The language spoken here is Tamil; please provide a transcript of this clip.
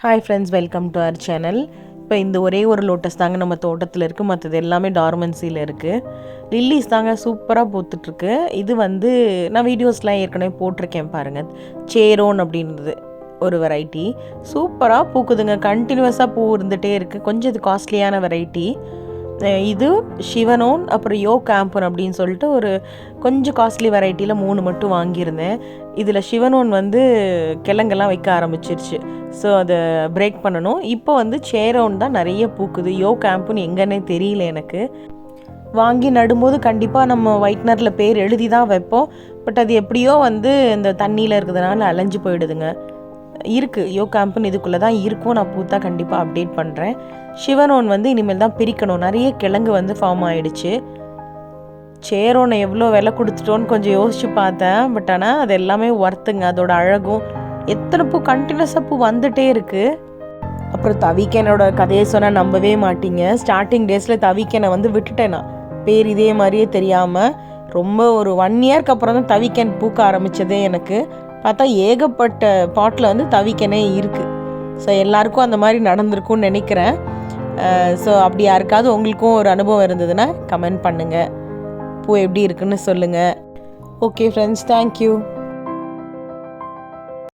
Hi friends welcome to our channel இப்போ இந்த ஒரே ஒரு லோட்டஸ் தாங்க நம்ம தோட்டத்தில் இருக்குது மற்றது எல்லாமே டார்மன்சியில் இருக்குது லில்லிஸ் தாங்க சூப்பராக பூத்துட்ருக்கு இது வந்து நான் வீடியோஸ்லாம் ஏற்கனவே போட்டிருக்கேன் பாருங்கள் சேரோன் அப்படின்றது ஒரு வெரைட்டி சூப்பராக பூக்குதுங்க. கண்டினியூஸாக பூ இருந்துகிட்டே இருக்குது கொஞ்சம் இது காஸ்ட்லியான வெரைட்டி இது சிவனோன் அப்புறம் யோ கேம்பன் அப்படின்னு சொல்லிட்டு ஒரு கொஞ்சம் காஸ்ட்லி வெரைட்டியில் மூணு மட்டும் வாங்கியிருந்தேன். இதில் சிவனோன் வந்து கிழங்கெல்லாம் வைக்க ஆரம்பிச்சிருச்சு. ஸோ அதை பிரேக் பண்ணணும். இப்போ வந்து சேரோன் தான் நிறைய பூக்குது. யோ கேம்புன்னு எங்கன்னே தெரியல எனக்கு. வாங்கி நடும்போது கண்டிப்பாக நம்ம ஒயிட்னரில் பேர் எழுதி தான் வைப்போம். பட் அது எப்படியோ வந்து இந்த தண்ணியில் இருக்கிறதுனால அலைஞ்சு போயிடுதுங்க. இருக்குது யோ கேம்ப்னு இதுக்குள்ளே தான் இருக்கும். நான் பூத்தா கண்டிப்பாக அப்டேட் பண்ணுறேன் சிவனோன் வந்து இனிமேல் தான் பிரிக்கணும். நிறைய கிழங்கு வந்து ஃபார்ம் ஆகிடுச்சு சேரோனை எவ்வளோ விலை கொடுத்துட்டோன்னு கொஞ்சம் யோசித்து பார்த்தேன். பட் ஆனால் அது எல்லாமே ஒர்த்துங்க அதோட அழகும். எத்தனை பூ கண்டினியூஸாக பூ வந்துட்டே இருக்குது அப்புறம் தவிக்கனோட கதையை சொன்னால் நம்பவே மாட்டீங்க. ஸ்டார்டிங் டேஸில் தவிக்கனை வந்து விட்டுட்டேன் நான். பேர் இதே மாதிரியே தெரியாமல் ரொம்ப ஒரு ஒன் இயர்க்கு அப்புறம் தான் தவிக்கன் பூக்க ஆரம்பித்ததே எனக்கு. பார்த்தா ஏகப்பட்ட பாட்டில் வந்து தவிக்கனே இருக்குது ஸோ எல்லாருக்கும் அந்த மாதிரி நடந்திருக்கும்னு நினைக்கிறேன். ஸோ அப்படி யாருக்காவது உங்களுக்கும் ஒரு அனுபவம் இருந்ததுன்னா கமெண்ட் பண்ணுங்கள் பூ எப்படி இருக்குன்னு சொல்லுங்கள் ஓகே ஃப்ரெண்ட்ஸ் தேங்க்யூ